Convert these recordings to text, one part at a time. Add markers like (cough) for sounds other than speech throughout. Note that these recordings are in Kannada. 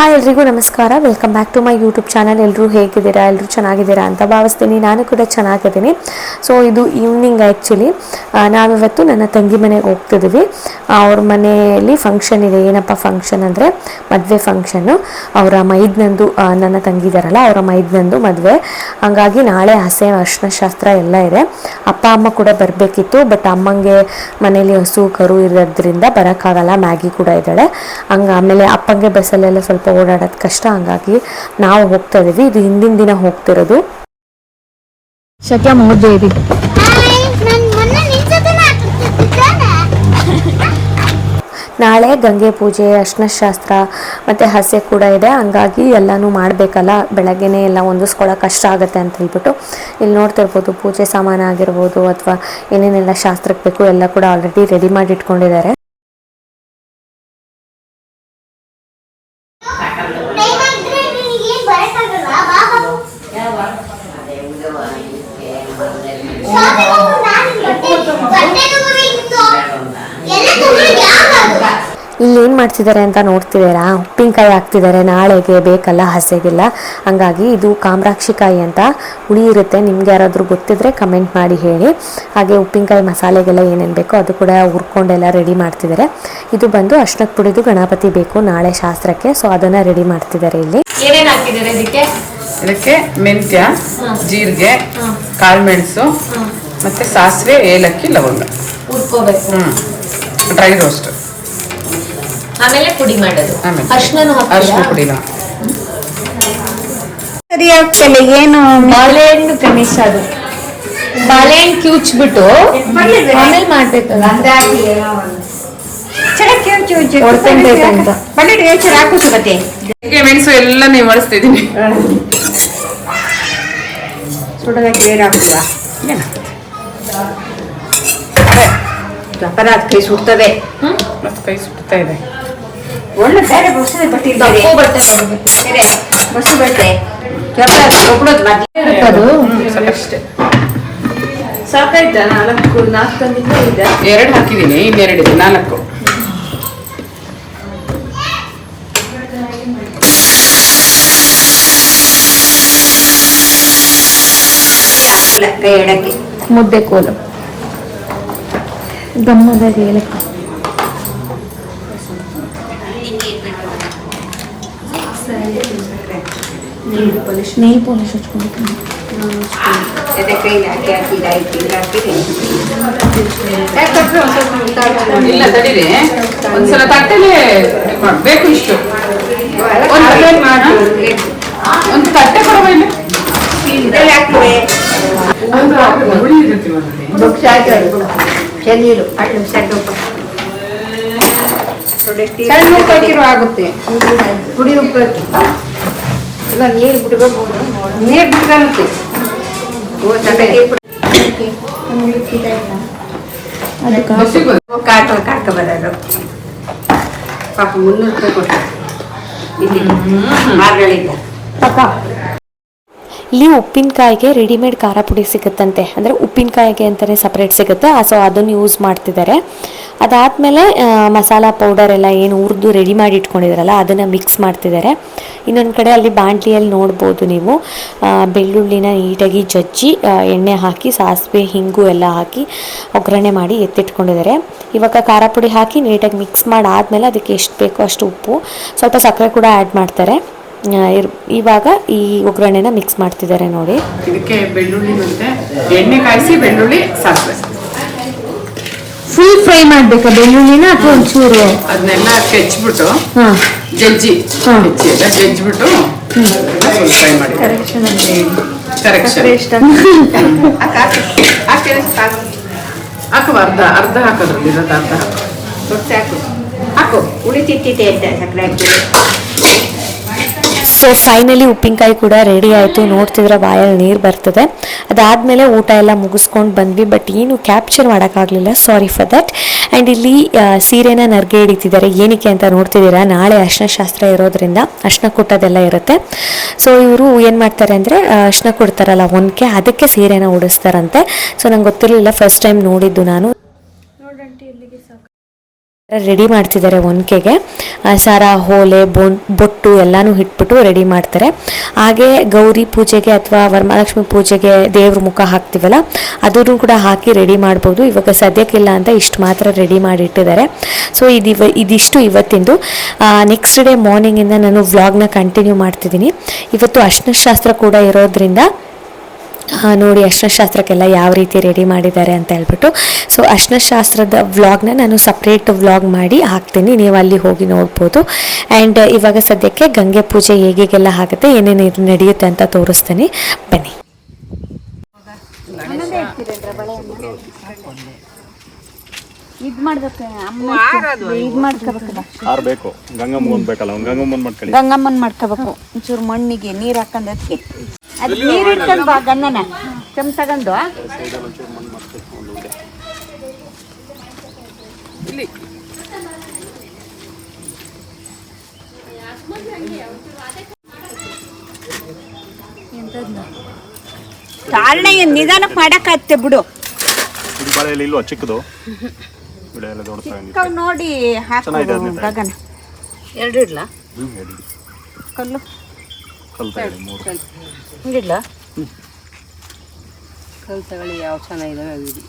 ಹಾಯ್ ಎಲ್ರಿಗೂ ನಮಸ್ಕಾರ. Welcome back to my YouTube channel ಎಲ್ಲರೂ ಹೇಗಿದ್ದೀರಾ? ಎಲ್ಲರೂ ಚೆನ್ನಾಗಿದ್ದೀರಾ ಅಂತ ಭಾವಿಸ್ತೀನಿ. ನಾನು ಕೂಡ ಚೆನ್ನಾಗಿದ್ದೀನಿ. ಸೊ ಇದು ಈವ್ನಿಂಗ್ ಆ್ಯಕ್ಚುಲಿ ನಾವಿವತ್ತು ನನ್ನ ತಂಗಿ ಮನೆಗೆ ಹೋಗ್ತಿದ್ದೀವಿ ಅವ್ರ ಮನೆಯಲ್ಲಿ ಫಂಕ್ಷನ್ ಇದೆ. ಏನಪ್ಪ ಫಂಕ್ಷನ್ ಅಂದರೆ? ಮದುವೆ ಫಂಕ್ಷನ್ನು ಅವರ ಮೈದ್ನಂದು ನನ್ನ ತಂಗಿ ಇದಾರಲ್ಲ, ಅವರ ಮೈದ್ನಂದು ಮದುವೆ. ಹಂಗಾಗಿ ನಾಳೆ ಹಸೆ ಅರ್ಶನಶಾಸ್ತ್ರ ಎಲ್ಲ ಇದೆ. ಅಪ್ಪ, ಅಮ್ಮ ಕೂಡ ಬರಬೇಕಿತ್ತು. ಬಟ್ ಅಮ್ಮಂಗೆ ಮನೇಲಿ ಹಸು, ಕರು ಇರೋದ್ರಿಂದ ಬರೋಕ್ಕಾಗಲ್ಲ. ಮ್ಯಾಗಿ ಕೂಡ ಇದ್ದಾಳೆ. ಹಂಗೆ ಆಮೇಲೆ ಅಪ್ಪಂಗೆ ಬಸ್ಸಲ್ಲೆಲ್ಲ ಸ್ವಲ್ಪ ಓಡಾಡೋದು ಕಷ್ಟ. ಹಂಗಾಗಿ ನಾವು ಹೋಗ್ತಾ ಇದೀವಿ ಇದು ಹಿಂದಿನ ದಿನ ಹೋಗ್ತಿರೋದು. ನಿನ್ ಜೊತೆ ಮಾತಾಡ್ತಿದ್ದಾನೆ ನಾಳೆ ಗಂಗೆ ಪೂಜೆ ಅರ್ಶನಶಾಸ್ತ್ರ ಮತ್ತು ಹಸೆ ಕೂಡ ಇದೆ. ಹಂಗಾಗಿ ಎಲ್ಲನೂ ಮಾಡಬೇಕಲ್ಲ. ಬೆಳಗ್ಗೆನೇ ಎಲ್ಲ ಹೊಂದಿಸ್ಕೊಳ್ಳೋಕೆ ಕಷ್ಟ ಆಗುತ್ತೆ ಅಂತ ಹೇಳ್ಬಿಟ್ಟು. ಇಲ್ಲಿ ನೋಡ್ತಿರ್ಬೋದು ಪೂಜೆ ಸಾಮಾನು ಆಗಿರ್ಬೋದು ಅಥವಾ ಏನೇನೆಲ್ಲ ಶಾಸ್ತ್ರಕ್ಕೆ ಬೇಕು ಎಲ್ಲ ಕೂಡ ಆಲ್ರೆಡಿ ರೆಡಿ ಮಾಡಿ ಇಟ್ಕೊಂಡಿದ್ದಾರೆ ಟೈಮ್ ಆಗಿದ್ರೆ ನಿನಗೆ ಬರಕ್ಕಾಗಲ್ಲ ಬಾ ಬಾಬು ಶಾಪಿಂಗ್ ಹೋಗು ನಾನು ಬಟ್ಟೆ ಬಟ್ಟೆ ತಗೋಬೇಕಿತ್ತು ಎಲ್ಲ ತಗೊಂಡು ಯಾವಾಗ ಇಲ್ಲಿ ಏನು ಮಾಡ್ತಿದ್ದಾರೆ ಅಂತ ನೋಡ್ತಿದ್ದೀರಾ? ಉಪ್ಪಿನಕಾಯಿ ಹಾಕ್ತಿದ್ದಾರೆ ನಾಳೆಗೆ ಬೇಕಲ್ಲ ಹಸೆಗಿಲ್ಲ. ಹಾಗಾಗಿ ಇದು ಕಾಮ್ರಾಕ್ಷಿಕಾಯಿ ಅಂತ ಹುಳಿ ಇರುತ್ತೆ. ನಿಮ್ಗೆ ಯಾರಾದರೂ ಗೊತ್ತಿದ್ರೆ ಕಮೆಂಟ್ ಮಾಡಿ ಹೇಳಿ. ಹಾಗೆ ಉಪ್ಪಿನಕಾಯಿ ಮಸಾಲೆಗೆಲ್ಲ ಏನೇನು ಬೇಕೋ ಅದು ಕೂಡ ಹುರ್ಕೊಂಡೆಲ್ಲ ರೆಡಿ ಮಾಡ್ತಿದ್ದಾರೆ. ಇದು ಬಂದು ಅಷ್ಟಕ್ಕೆ ಪುಡಿದು ಗಣಪತಿ ಬೇಕು ನಾಳೆ ಶಾಸ್ತ್ರಕ್ಕೆ. ಸೊ ಅದನ್ನು ರೆಡಿ ಮಾಡ್ತಿದ್ದಾರೆ ಇಲ್ಲಿ. ಏನೇನು ಹಾಕಿದ್ದಾರೆ ಇದಕ್ಕೆ? ಇದಕ್ಕೆ ಮೆಂತ್ಯ ಜೀರಿಗೆ ಕಾಳುಮೆಣಸು ಮತ್ತೆ ಸಾಸಿವೆ ಏಲಕ್ಕಿ ಲವಂಗ. ಹುರ್ಕೋಬೇಕು. ಹ್ಮ್. ಡ್ರೈ ರೋಸ್ಟ್ ಆಮೇಲೆ ಪುಡಿ ಮಾಡೋದು. ಆಮೇಲೆ. ಅರ್ಶಿನ ಅರಿಶಿನ ಪುಡಿನ. ಸರಿ ಆಗ್ತಿಲ್ಲ ಏನು ಬಾಳೆಹಣ್ಣು ಗಣೇಶ ಅದು. ಬಾಳೆಹಣ್ಣು ಕಿವುಚ್ಬಿಟ್ಟು ಆಮೇಲೆ ಮಾಡ್ಬೇಕು ಮೆಣಸು ಎಲ್ಲ ನೀವು ಬಳಸ್ತಿದ್ದೀನಿ ಸುಡೋದಕ್ಕೆ ಬೇರೆ ಹಾಕುತ್ತಾ ಅಪರಾಧ ಕೈ ಸುಡ್ತವೆ. ಮತ್ತೆ ಕೈ ಸುಡ್ತಾ ಇದೆ. ಒಳ್ಳೆ ಬೇರೆ ಬಸ್ಸು ಬಟ್ಟೆ ಕಪ್ಪು ಬಟ್ಟೆ. ಬೇರೆ ಬಸ್ಸು ಬಟ್ಟೆ ಮತ್ತೆ ಅದು? ಅಷ್ಟೇ. ಸಾಕಾಯ್ತಾ? ನಾಲ್ಕು ನಾಲ್ಕು ತಂದಿದ್ದೆ ಇದೆ. ಎರಡು ಹಾಕಿದ್ದೀನಿ ಇನ್ನೆರಡಿದೆ ನಾಲ್ಕು. ಯಾ ಕೈ ಎಡಕ್ಕೆ. ಮುದ್ದೆ ಕೋಲು. ಗಮ್ಮದಾಗ ಏಲಕ್ಕಿ ನೀರು ಪಾಲಿಶ್ ಹಚ್ಕೊಂಡಿದ್ದೀನಿ ಎದೆ ಕೈ ಹಾಕಿ ಹಾಕಿ ಹಾಕಿ ಹಾಕಿ ಯಾಕಂದ್ರೆ ಒಂದು ಸ್ವಲ್ಪ ಉಂಟಾಗ್ತದೆ. ಇಲ್ಲ ತಡೀರಿ. ಒಂದ್ಸಲ ತಟ್ಟೆಲೆ ಬೇಕು ಇಷ್ಟು. ಒಂದು ಆಮೇಲೆ ಮಾಡು. ಒಂದು ತಟ್ಟೆ ಕೊಡುವ ಇಲ್ಲಿ. ಚೆನ್ನೀರು ಸಣ್ಣ ಉಪ್ಪು ಸಣ್ಣ ಉಪ್ಪು ಹಾಕಿರೋ ಆಗುತ್ತೆ. ಪುಡಿ ಉಪ್ಪು ಹಾಕಿ. ಇಲ್ಲ ನೀರು ಬಿಡ್ಕೋಬಹುದು ನೀರು ಬಿಡ್ಕೊಳ್ಳುತ್ತೆ ಓ ತಟ್ಟೆ ಬಸ್ಸಿಗೆ ಬಂದು ಕಾಟ ಕಾಟ ಬರೋದು. ಪಾಪ ಮುನ್ನೂರು ರೂಪಾಯಿ ಕೊಟ್ಟು ಇಲ್ಲಿ. ಮಾರ್ಗಳಿಂದ. ಇಲ್ಲಿ ಉಪ್ಪಿನಕಾಯಿಗೆ ರೆಡಿಮೇಡ್ ಖಾರ ಪುಡಿ ಸಿಗುತ್ತಂತೆ. ಅಂದ್ರೆ ಉಪ್ಪಿನಕಾಯಿಗೆ ಅಂತಾನೆ ಸಪ್ರೇಟ್ ಸಿಗುತ್ತೆ. ಸೊ ಅದನ್ನು ಯೂಸ್ ಮಾಡ್ತಿದ್ದಾರೆ. ಅದಾದಮೇಲೆ ಮಸಾಲ ಪೌಡರ್ ಎಲ್ಲ ಏನು ಹುರಿದು ರೆಡಿ ಮಾಡಿ ಇಟ್ಕೊಂಡಿದ್ರಲ್ಲ, ಅದನ್ನು ಮಿಕ್ಸ್ ಮಾಡ್ತಿದ್ದಾರೆ ಇನ್ನೊಂದು ಕಡೆ ಅಲ್ಲಿ ಬಾಂಡ್ಲಿಯಲ್ಲಿ ನೋಡ್ಬೋದು ನೀವು. ಬೆಳ್ಳುಳ್ಳಿನ ನೀಟಾಗಿ ಜಜ್ಜಿ ಎಣ್ಣೆ ಹಾಕಿ, ಸಾಸಿವೆ, ಹಿಂಗು ಎಲ್ಲ ಹಾಕಿ, ಒಗ್ಗರಣೆ ಮಾಡಿ ಎತ್ತಿಟ್ಕೊಂಡಿದ್ದಾರೆ. ಇವಾಗ ಖಾರ ಪುಡಿ ಹಾಕಿ ನೀಟಾಗಿ ಮಿಕ್ಸ್ ಮಾಡಾದಮೇಲೆ ಅದಕ್ಕೆ ಎಷ್ಟು ಬೇಕೋ ಅಷ್ಟು ಉಪ್ಪು. ಸ್ವಲ್ಪ ಸಕ್ಕರೆ ಕೂಡ ಆ್ಯಡ್ ಮಾಡ್ತಾರೆ. ಇವಾಗ ಈ ಒಗ್ಗರಣೆನ ಮಿಕ್ಸ್ ಮಾಡ್ತಿದ್ದಾರೆ ನೋಡಿ. ಇದಕ್ಕೆ ಬೆಳ್ಳುಳ್ಳಿ ಮತ್ತೆ ಎಣ್ಣೆ ಕಾಯಿಸಿ ಬೆಳ್ಳುಳ್ಳಿ, ಸಾಸಿವೆ. ಫುಲ್ ಫ್ರೈ ಮಾಡ್ಬೇಕಾ ಬೆಳ್ಳುಳ್ಳಿನ ಅಥವಾ ಒಂಚೂರು? ಅದನ್ನೆಲ್ಲ ಕೆಚ್ಬಿಟ್ಟು ಹಾ. ಜಜ್ಜಿ. ಹಾ. ಹೆಚ್ಚಿ ಎಲ್ಲ ಜಜ್ಜಿಬಿಟ್ಟು ಫುಲ್ ಫ್ರೈ ಮಾಡಿ. ಕರೆಕ್ಷನ್ ಹಾಕುವ ಅರ್ಧ ಅರ್ಧ ಹಾಕೋದ್ರಲ್ಲಿ ಇರೋದು ಅರ್ಧ ಹಾಕು. ಬೊಕ್ಸ್ ಹಾಕು. ಹಾಕು ಉಳಿತಿತ್ತಿದೆ ಅಂತ ಸಕ್ಕರೆ ಹಾಕಿ ಸೊ ಫೈನಲಿ ಉಪ್ಪಿನಕಾಯಿ ಕೂಡ ರೆಡಿ ಆಯಿತು. ನೋಡ್ತಿದ್ರೆ ಬಾಯಲ್ಲಿ ನೀರು ಬರ್ತದೆ. ಅದಾದಮೇಲೆ ಊಟ ಎಲ್ಲ ಮುಗಿಸ್ಕೊಂಡು ಬಂದ್ವಿ ಬಟ್ ಏನು ಕ್ಯಾಪ್ಚರ್ ಮಾಡೋಕ್ಕಾಗಲಿಲ್ಲ. ಸಾರಿ ಫಾರ್ ದಟ್ ಆ್ಯಂಡ್ ಇಲ್ಲಿ ಸೀರೆನ ನರ್ಗೆ ಹಿಡಿತಿದ್ದಾರೆ. ಏನಕ್ಕೆ ಅಂತ ನೋಡ್ತಿದ್ದೀರಾ? ನಾಳೆ ಅರ್ಶನಶಾಸ್ತ್ರ ಇರೋದ್ರಿಂದ ಅರ್ಶನ ಕೊಟ್ಟದೆಲ್ಲ ಇರುತ್ತೆ. ಸೊ ಇವರು ಏನು ಮಾಡ್ತಾರೆ ಅಂದರೆ ಅರ್ಶನ ಕೊಡ್ತಾರಲ್ಲ, ಒನ್ಕೆ ಅದಕ್ಕೆ ಸೀರೆನ ಉಡಿಸ್ತಾರಂತೆ. ಸೊ ನಂಗೆ ಗೊತ್ತಿರಲಿಲ್ಲ ಫಸ್ಟ್ ಟೈಮ್ ನೋಡಿದ್ದು ನಾನು. ರೆಡಿ ಮಾಡ್ತಿದ್ದಾರೆ ಒನಕೆಗೆ. ಸರ, ಹೋಲೆ, ಬೊನ್, ಬೊಟ್ಟು ಎಲ್ಲಾನು ಇಟ್ಬಿಟ್ಟು ರೆಡಿ ಮಾಡ್ತಾರೆ. ಹಾಗೆ ಗೌರಿ ಪೂಜೆಗೆ ಅಥವಾ ವರಮಹಾಲಕ್ಷ್ಮಿ ಪೂಜೆಗೆ ದೇವ್ರ ಮುಖ ಹಾಕ್ತೀವಲ್ಲ, ಅದನ್ನು ಕೂಡ ಹಾಕಿ ರೆಡಿ ಮಾಡ್ಬೋದು. ಇವಾಗ ಸದ್ಯಕ್ಕಿಲ್ಲ ಅಂತ ಇಷ್ಟು ಮಾತ್ರ ರೆಡಿ ಮಾಡಿಟ್ಟಿದ್ದಾರೆ. ಸೊ ಇದಿವ, ಇದಿಷ್ಟು ಇವತ್ತಿಂದು. ನೆಕ್ಸ್ಟ್ ಡೇ ಮಾರ್ನಿಂಗಿಂದ ನಾನು ವ್ಲಾಗ್ನ ಕಂಟಿನ್ಯೂ ಮಾಡ್ತಿದ್ದೀನಿ. ಇವತ್ತು ಅರ್ಶನಶಾಸ್ತ್ರ ಕೂಡ ಇರೋದ್ರಿಂದ ನೋಡಿ ಅರ್ಶನಶಾಸ್ತ್ರಕ್ಕೆಲ್ಲ ಯಾವ ರೀತಿ ರೆಡಿ ಮಾಡಿದ್ದಾರೆ ಅಂತ ಹೇಳ್ಬಿಟ್ಟು. ಸೊ ಅರ್ಶನಶಾಸ್ತ್ರದ ವ್ಲಾಗ್ನ ನಾನು ಸಪ್ರೇಟ್ ವ್ಲಾಗ್ ಮಾಡಿ ಹಾಕ್ತೀನಿ. ನೀವು ಅಲ್ಲಿ ಹೋಗಿ ನೋಡ್ಬೋದು. ಆ್ಯಂಡ್ ಇವಾಗ ಸದ್ಯಕ್ಕೆ ಗಂಗೆ ಪೂಜೆ ಹೇಗೆಲ್ಲ ಆಗುತ್ತೆ, ಏನೇನು ಇದು ನಡೆಯುತ್ತೆ ಅಂತ ತೋರಿಸ್ತೀನಿ. ಬನ್ನಿ. ಇದ್ ಮಾಡ್ಬೇಕು ಅಮ್ಮ ಇದ್ ಮಾಡ್ಕೋಬೇಕು ಆರು ಬೇಕು. ಗಂಗಮ್ಮನ್ ಬೇಕಲ್ಲ ಒಂದು ಗಂಗಮ್ಮನ್ ಮಾಡ್ಕೊಳ್ಳಿ. ಗಂಗಮ್ಮನ್ ಮಾಡ್ಕೋಬೇಕು. ಒಂಚೂರು ಮಣ್ಣಿಗೆ ನೀರ್ ಹಾಕೊಂಡ್ ಅದಕ್ಕೆ ಅದ್ ನೀರ್ ಇಟ್ಕೊಂಡ್ ಬಾ ಗಂಗನ ಚಮ್ ತಗೊಂಡು ಕಾರಣ ಏನ್ ನಿಧಾನಕ್ಕೆ ಮಾಡಕ್ಕಾಗತ್ತೆ ಬಿಡು. ಚಿಕ್ಕದು? (laughs) ಬಿಳೆ ಎಲ್ಲ ದೊಡ್ಡ. ನೋಡಿ ಹಾಕು ಚೆನ್ನಾಗಿದೆ ಅದ್ನೇ ತಗೊಳ್ಳಿ. ಗಗನ. ಎರಡು ಇಡ್ಲಾ? ಹ್ಮ್, ಹೇಳಿ. ಕಲ್ಲು. ಕಲ್ ತಗೊಳ್ಳಿ ಮೂರು. ಹಿಂಗಿಡ್ಲಾ? ಕಲ್ ತಗೊಳ್ಳಿ ಯಾವ ಚೆನ್ನಾಗಿದಾವೆ ಅವಿಡಿ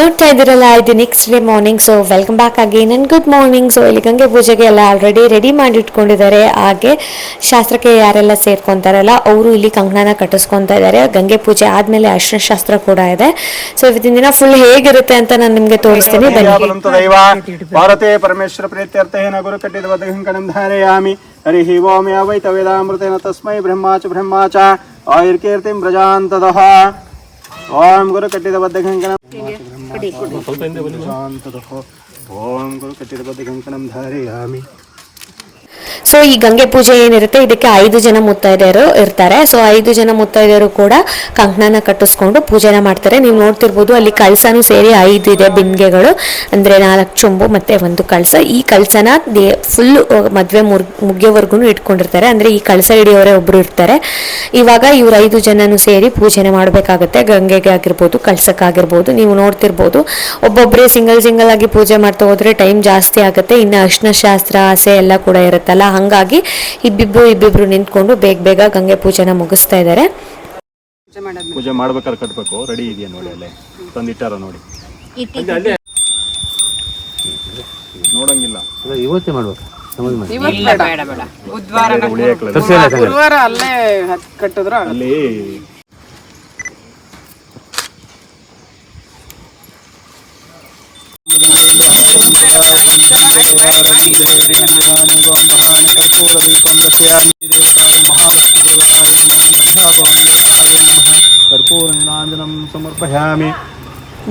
ನೋಡ್ತಾ ಇದ್ದೀರಲ್ಲ, ಇದು next day morning so welcome back again and good morning so ಇಲ್ಲಿ ಗಂಗೆ ಪೂಜೆಗೆ ಎಲ್ಲ ಆಲ್ರೆಡಿ ರೆಡಿ ಮಾಡಿ ಇಟ್ಕೊಂಡಿದ್ದಾರೆ. ಹಾಗೆ ಶಾಸ್ತ್ರಕ್ಕೆ ಯಾರೆಲ್ಲ ಸೇರ್ಕೊಂತಾರಲ್ಲ, ಅವರು ಇಲ್ಲಿ ಕಂಕಣನ ಕಟ್ಟಿಸ್ಕೊತಾ ಇದ್ದಾರೆ. ಗಂಗೆ ಪೂಜೆ ಆದ್ಮೇಲೆ ಅರ್ಶನ ಶಾಸ್ತ್ರ ಕೂಡ ಇದೆ. ಸೊ ಇವತ್ತಿನ ದಿನ ಫುಲ್ ಹೇಗಿರುತ್ತೆ ಅಂತ ನಾನು ನಿಮಗೆ ತೋರಿಸ್ತೀನಿ. ಬನ್ನಿ. ಭಾರತೆ ಪರಮೇಶ್ವರ ಪ್ರೀತ್ಯರ್ಥೇನ ಧಾರಯಾಮಿ ತಸ್ಮೈ ಬ್ರಹ್ಮಾಚ ಬ್ರಹ್ಮಾಚ. ಆಯುರ್ಕೀರ್ತಿಂ ಪ್ರಜಾಂತದಃ. ಓಂ ಗುರು ಕಟ್ಟಿದ ಬದ್ಧಂಕಣಂ ಪ್ರಜಾಂತದಃ ಓಂ ಗುರು ಕಟ್ಟಿದ ಬದ್ಧಂಕಣಂ ಧಾರಯಾಮಿ ಸೊ ಈ ಗಂಗೆ ಪೂಜೆ ಏನಿರುತ್ತೆ, ಇದಕ್ಕೆ ಐದು ಜನ ಮುತ್ತೈದೆಯರು ಇರ್ತಾರೆ. ಸೊ ಐದು ಜನ ಮುತ್ತೈದೆಯರು ಕೂಡ ಕಂಕಣನ ಕಟ್ಟಿಸ್ಕೊಂಡು ಪೂಜೆನ ಮಾಡ್ತಾರೆ. ನೀವು ನೋಡ್ತಿರ್ಬೋದು, ಅಲ್ಲಿ ಕಳಸನೂ ಸೇರಿ ಐದು ಇದೆ ಬಿಂದಿಗೆಗಳು. ಅಂದ್ರೆ ನಾಲ್ಕು ಚೊಂಬು ಮತ್ತೆ ಒಂದು ಕಳಸ ಈ ಕಳಸನ ದೇ ಫುಲ್ ಮದುವೆ ಮುರ್ ಮುಗಿಯೋವರೆಗೂ ಇಟ್ಕೊಂಡಿರ್ತಾರೆ. ಅಂದ್ರೆ ಈ ಕಳಸ ಹಿಡಿಯೋರೇ ಒಬ್ರು ಇರ್ತಾರೆ. ಇವಾಗ ಇವ್ರ ಐದು ಜನನು ಸೇರಿ ಪೂಜೆನ ಮಾಡಬೇಕಾಗುತ್ತೆ. ಗಂಗೆಗೆ ಆಗಿರ್ಬೋದು ಕಳಸಕ್ಕಾಗಿರ್ಬೋದು ನೀವು ನೋಡ್ತಿರ್ಬೋದು ಒಬ್ಬೊಬ್ಬರೇ ಸಿಂಗಲ್ ಸಿಂಗಲ್ ಆಗಿ ಪೂಜೆ ಮಾಡ್ತಾ ಹೋದ್ರೆ ಟೈಮ್ ಜಾಸ್ತಿ ಆಗುತ್ತೆ. ಇನ್ನು ಅರ್ಶನ ಶಾಸ್ತ್ರ ಆಸೆ ಎಲ್ಲ ಕೂಡ ಇರುತ್ತಲ್ಲ. ಹಂಗಾಗಿ ಇಬ್ಬಿಬ್ರು ಇಬ್ಬಿಬ್ರು ನಿಂತ್ಕೊಂಡು ಬೇಗ ಬೇಗ ಗಂಗೆ ಪೂಜೆನ ಮುಗಿಸ್ತಾ ಇದ್ದಾರೆ. ಪೂಜೆ ಮಾಡ್ಬೇಕಾದ್ರೆ ಕಟ್ಬೇಕು ರೆಡಿ ಇದೆಯಾ ನೋಡಿ ಅಲ್ಲೇ? ತಂದಿಟ್ಟಾರ ನೋಡಿ. ನೋಡಂಗಿಲ್ಲ. ಇವತ್ತೇ ಮಾಡ್ಬೇಕು. ಇವತ್ತು ಬೇಡ. ಬೇಡ ಬುಧವಾರ ಗುರುವಾರ ಅಲ್ಲೇ ಕಟ್ಟಿದ್ರ ಕಟ್ಟಿದ್ರು ನೀಲಾಂಜನಂ ಸಮರ್ಪಯಾಮಿ.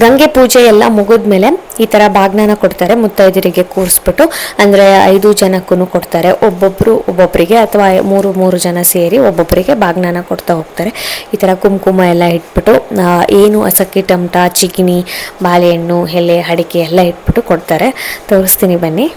ಗಂಗೆ ಪೂಜೆ ಎಲ್ಲ ಮುಗಿದ್ಮೇಲೆ ಈ ತರ ಬಾಗ್ನಾನ ಕೊಡ್ತಾರೆ ಮುತ್ತೈದರಿಗೆ ಕೂರಿಸ್ಬಿಟ್ಟು, ಅಂದ್ರೆ ಐದು ಜನಕ್ಕೂ ಕೊಡ್ತಾರೆ. ಒಬ್ಬೊಬ್ಬರು ಒಬ್ಬೊಬ್ಬರಿಗೆ ಅಥವಾ ಮೂರು ಮೂರು ಜನ ಸೇರಿ ಒಬ್ಬೊಬ್ಬರಿಗೆ ಬಾಗ್ನಾನ ಕೊಡ್ತಾ ಹೋಗ್ತಾರೆ. ಈ ತರ ಕುಂಕುಮ ಎಲ್ಲ ಇಟ್ಬಿಟ್ಟು ಏನು ಅಸಕ್ಕಿ ಟಮಟ, ಚಿಗ್ನಿ, ಬಾಳೆಹಣ್ಣು, ಎಲೆ, ಅಡಿಕೆ ಎಲ್ಲ ಇಟ್ಬಿಟ್ಟು ಕೊಡ್ತಾರೆ. ತೋರಿಸ್ತೀನಿ ಬನ್ನಿ.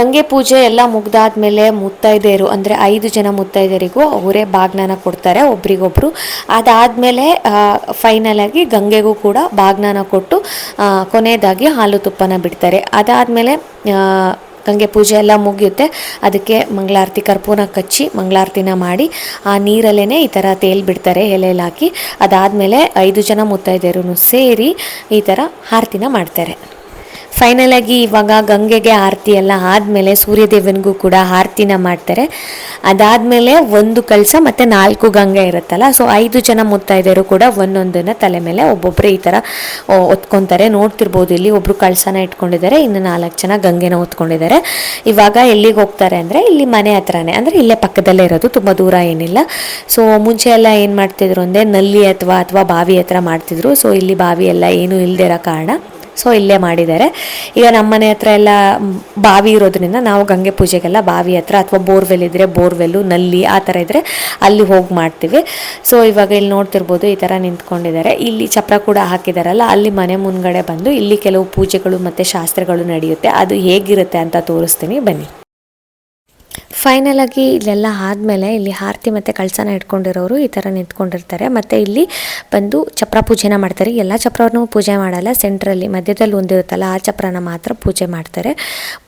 ಗಂಗೆ ಪೂಜೆ ಎಲ್ಲ ಮುಗ್ದಾದ್ಮೇಲೆ ಮುತ್ತೈದೆಯರು, ಅಂದರೆ ಐದು ಜನ ಮುತ್ತೈದೆಯರಿಗೂ ಅವರೇ ಬಾಗ್ನಾನ ಕೊಡ್ತಾರೆ ಒಬ್ರಿಗೊಬ್ರು. ಅದಾದಮೇಲೆ ಫೈನಲ್ ಆಗಿ ಗಂಗೆಗೂ ಕೂಡ ಬಾಗ್ನಾನ ಕೊಟ್ಟು ಕೊನೆಯದಾಗಿ ಹಾಲು ತುಪ್ಪನ ಬಿಡ್ತಾರೆ. ಅದಾದಮೇಲೆ ಗಂಗೆ ಪೂಜೆ ಎಲ್ಲ ಮುಗಿಯುತ್ತೆ. ಅದಕ್ಕೆ ಮಂಗಳಾರತಿ ಕರ್ಪೂರ ಕಚ್ಚಿ ಮಂಗಳಾರತಿನ ಮಾಡಿ, ಆ ನೀರಲ್ಲೇ ಈ ಥರ ತೇಲ್ ಬಿಡ್ತಾರೆ ಎಲೆಯಲ್ಲಿ ಹಾಕಿ. ಅದಾದಮೇಲೆ ಐದು ಜನ ಮುತ್ತೈದೆಯರು ಸೇರಿ ಈ ಥರ ಆರತಿನ ಮಾಡ್ತಾರೆ. ಫೈನಲ್ ಆಗಿ ಇವಾಗ ಗಂಗೆಗೆ ಆರತಿ ಎಲ್ಲ ಆದಮೇಲೆ ಸೂರ್ಯದೇವನಿಗೂ ಕೂಡ ಆರತಿನ ಮಾಡ್ತಾರೆ. ಅದಾದಮೇಲೆ ಒಂದು ಕಳಸ ಮತ್ತು ನಾಲ್ಕು ಗಂಗೆ ಇರುತ್ತಲ್ಲ ಸೊ ಐದು ಜನ ಮುತ್ತೈದೆಯರು ಕೂಡ ಒಂದೊಂದನ್ನು ತಲೆ ಮೇಲೆ ಒಬ್ಬೊಬ್ಬರು ಈ ಥರ ಒತ್ಕೊತಾರೆ ನೋಡ್ತಿರ್ಬೋದು ಇಲ್ಲಿ ಒಬ್ರು ಕಳಸನ ಇಟ್ಕೊಂಡಿದ್ದಾರೆ, ಇನ್ನು ನಾಲ್ಕು ಜನ ಗಂಗೆನ ಹೊತ್ಕೊಂಡಿದ್ದಾರೆ. ಇವಾಗ ಎಲ್ಲಿಗೆ ಹೋಗ್ತಾರೆ ಅಂದರೆ ಇಲ್ಲಿ ಮನೆ ಹತ್ರನೇ, ಅಂದರೆ ಇಲ್ಲೇ ಪಕ್ಕದಲ್ಲೇ ಇರೋದು, ತುಂಬ ದೂರ ಏನಿಲ್ಲ. ಸೊ ಮುಂಚೆ ಎಲ್ಲ ಏನು ಮಾಡ್ತಿದ್ರು ಅಂದರೆ ನಲ್ಲಿ ಅಥವಾ ಅಥವಾ ಬಾವಿ ಹತ್ರ ಮಾಡ್ತಿದ್ರು. ಸೊ ಇಲ್ಲಿ ಬಾವಿ ಎಲ್ಲ ಏನೂ ಇಲ್ಲದೆ ಇರೋ ಕಾರಣ ಸೊ ಇಲ್ಲೇ ಮಾಡಿದ್ದಾರೆ. ಈಗ ನಮ್ಮ ಮನೆ ಹತ್ರ ಎಲ್ಲ ಬಾವಿ ಇರೋದ್ರಿಂದ ನಾವು ಗಂಗೆ ಪೂಜೆಗೆಲ್ಲ ಬಾವಿ ಹತ್ರ ಅಥವಾ ಬೋರ್ವೆಲ್ ಇದ್ದರೆ ಬೋರ್ವೆಲ್ಲು, ನಲ್ಲಿ ಆ ಥರ ಇದ್ದರೆ ಅಲ್ಲಿ ಹೋಗಿ ಮಾಡ್ತೀವಿ. ಸೊ ಇವಾಗ ಇಲ್ಲಿ ನೋಡ್ತಿರ್ಬೋದು ಈ ಥರ ನಿಂತ್ಕೊಂಡಿದ್ದಾರೆ. ಇಲ್ಲಿ ಚಪ್ರ ಕೂಡ ಹಾಕಿದಾರಲ್ಲ, ಅಲ್ಲಿ ಮನೆ ಮುಂದ್ಗಡೆ ಬಂದು ಇಲ್ಲಿ ಕೆಲವು ಪೂಜೆಗಳು ಮತ್ತು ಶಾಸ್ತ್ರಗಳು ನಡೆಯುತ್ತೆ. ಅದು ಹೇಗಿರುತ್ತೆ ಅಂತ ತೋರಿಸ್ತೀನಿ. ಬನ್ನಿ. ಫೈನಲ್ ಆಗಿ ಇಲ್ಲೆಲ್ಲ ಆದಮೇಲೆ ಇಲ್ಲಿ ಆರತಿ ಮತ್ತು ಕಳಸನ ಇಟ್ಕೊಂಡಿರೋರು ಈ ಥರ ನಿಂತ್ಕೊಂಡಿರ್ತಾರೆ ಮತ್ತು ಇಲ್ಲಿ ಬಂದು ಚಪ್ರ ಪೂಜೆನ ಮಾಡ್ತಾರೆ. ಎಲ್ಲ ಚಪ್ರವನ್ನು ಪೂಜೆ ಮಾಡಲ್ಲ. ಸೆಂಟ್ರಲ್ಲಿ ಮಧ್ಯದಲ್ಲಿ ಒಂದಿರುತ್ತಲ್ಲ ಆ ಚಪ್ರನ ಮಾತ್ರ ಪೂಜೆ ಮಾಡ್ತಾರೆ.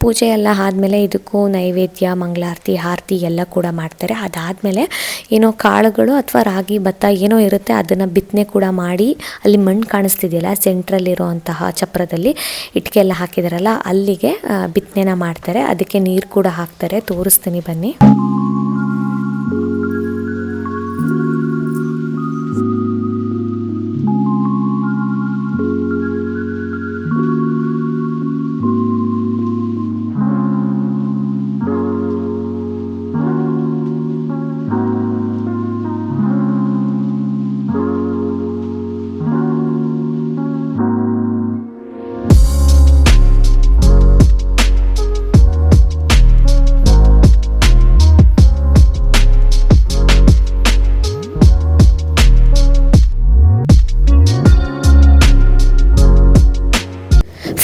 ಪೂಜೆ ಎಲ್ಲ ಆದಮೇಲೆ ಇದಕ್ಕೂ ನೈವೇದ್ಯ, ಮಂಗಳಾರತಿ, ಆರತಿ ಎಲ್ಲ ಕೂಡ ಮಾಡ್ತಾರೆ. ಅದಾದಮೇಲೆ ಏನೋ ಕಾಳುಗಳು ಅಥವಾ ರಾಗಿ, ಭತ್ತ ಏನೋ ಇರುತ್ತೆ, ಅದನ್ನು ಬಿತ್ತನೆ ಕೂಡ ಮಾಡಿ ಅಲ್ಲಿ ಮಣ್ಣು ಕಾಣಿಸ್ತಿದೆಯಲ್ಲ ಸೆಂಟ್ರಲ್ಲಿರುವಂತಹ ಚಪ್ರದಲ್ಲಿ ಇಟ್ಕೆ ಎಲ್ಲ ಹಾಕಿದಾರಲ್ಲ, ಅಲ್ಲಿಗೆ ಬಿತ್ತನೆನ ಮಾಡ್ತಾರೆ. ಅದಕ್ಕೆ ನೀರು ಕೂಡ ಹಾಕ್ತಾರೆ, ತೋರಿಸ್ತೀನಿ. ಬನ್ನಿ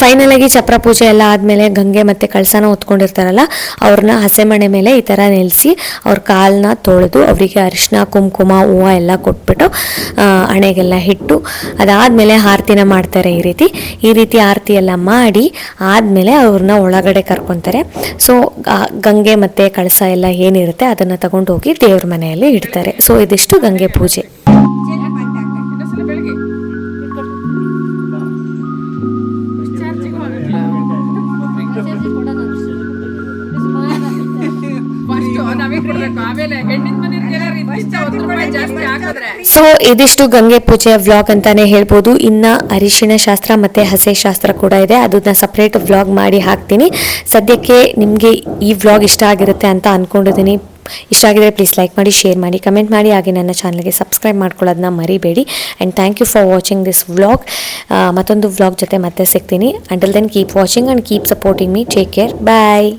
ಫೈನಲ್ ಆಗಿ ಚಪ್ರ ಪೂಜೆ ಎಲ್ಲ ಆದಮೇಲೆ ಗಂಗೆ ಮತ್ತೆ ಕಳಸನ ಹೊತ್ಕೊಂಡಿರ್ತಾರಲ್ಲ, ಅವ್ರನ್ನ ಹಸೆಮಣೆ ಮೇಲೆ ಈ ಥರ ನೆಲೆಸಿ ಅವ್ರ ಕಾಲನ್ನ ತೊಳೆದು ಅವರಿಗೆ ಅರಿಶಿನ ಕುಂಕುಮ, ಹೂವು ಎಲ್ಲ ಕೊಟ್ಬಿಟ್ಟು ಹಣೆಗೆಲ್ಲ ಹಿಟ್ಟು ಅದಾದ್ಮೇಲೆ ಆರತಿನ ಮಾಡ್ತಾರೆ ಈ ರೀತಿ. ಈ ರೀತಿ ಆರತಿ ಎಲ್ಲ ಮಾಡಿ ಆದಮೇಲೆ ಅವ್ರನ್ನ ಒಳಗಡೆ ಕರ್ಕೊತಾರೆ. ಸೊ ಗಂಗೆ ಮತ್ತೆ ಕಳಸ ಎಲ್ಲ ಏನಿರುತ್ತೆ ಅದನ್ನು ತಗೊಂಡು ಹೋಗಿ ದೇವ್ರ ಮನೆಯಲ್ಲಿ ಇಡ್ತಾರೆ. ಸೊ ಇದಿಷ್ಟು ಗಂಗೆ ಪೂಜೆ. ಸೊ, ಇದಿಷ್ಟು ಗಂಗೆ ಪೂಜೆಯ ವ್ಲಾಗ್ ಅಂತಾನೆ ಹೇಳ್ಬೋದು. ಇನ್ನ ಅರಿಶಿಣ ಶಾಸ್ತ್ರ ಮತ್ತೆ ಹಸೆ ಶಾಸ್ತ್ರ ಕೂಡ ಇದೆ. ಅದನ್ನ ಸಪ್ರೇಟ್ ವ್ಲಾಗ್ ಮಾಡಿ ಹಾಕ್ತೀನಿ. ಸದ್ಯಕ್ಕೆ ನಿಮಗೆ ಈ ವ್ಲಾಗ್ ಇಷ್ಟ ಆಗಿರುತ್ತೆ ಅಂತ ಅನ್ಕೊಂಡಿದ್ದೀನಿ. ಇಷ್ಟ ಆಗಿದ್ರೆ ಪ್ಲೀಸ್ ಲೈಕ್ ಮಾಡಿ ಶೇರ್ ಮಾಡಿ ಕಮೆಂಟ್ ಮಾಡಿ. ಹಾಗೆ ನನ್ನ ಚಾನಲ್ಗೆ ಸಬ್ಸ್ಕ್ರೈಬ್ ಮಾಡ್ಕೊಳ್ಳೋದನ್ನ ಮರಿಬೇಡಿ. And thank you for watching this vlog ಮತ್ತೊಂದು ವ್ಲಾಗ್ ಜೊತೆ ಮತ್ತೆ ಸಿಗ್ತೀನಿ. Until then keep watching and keep supporting me take care bye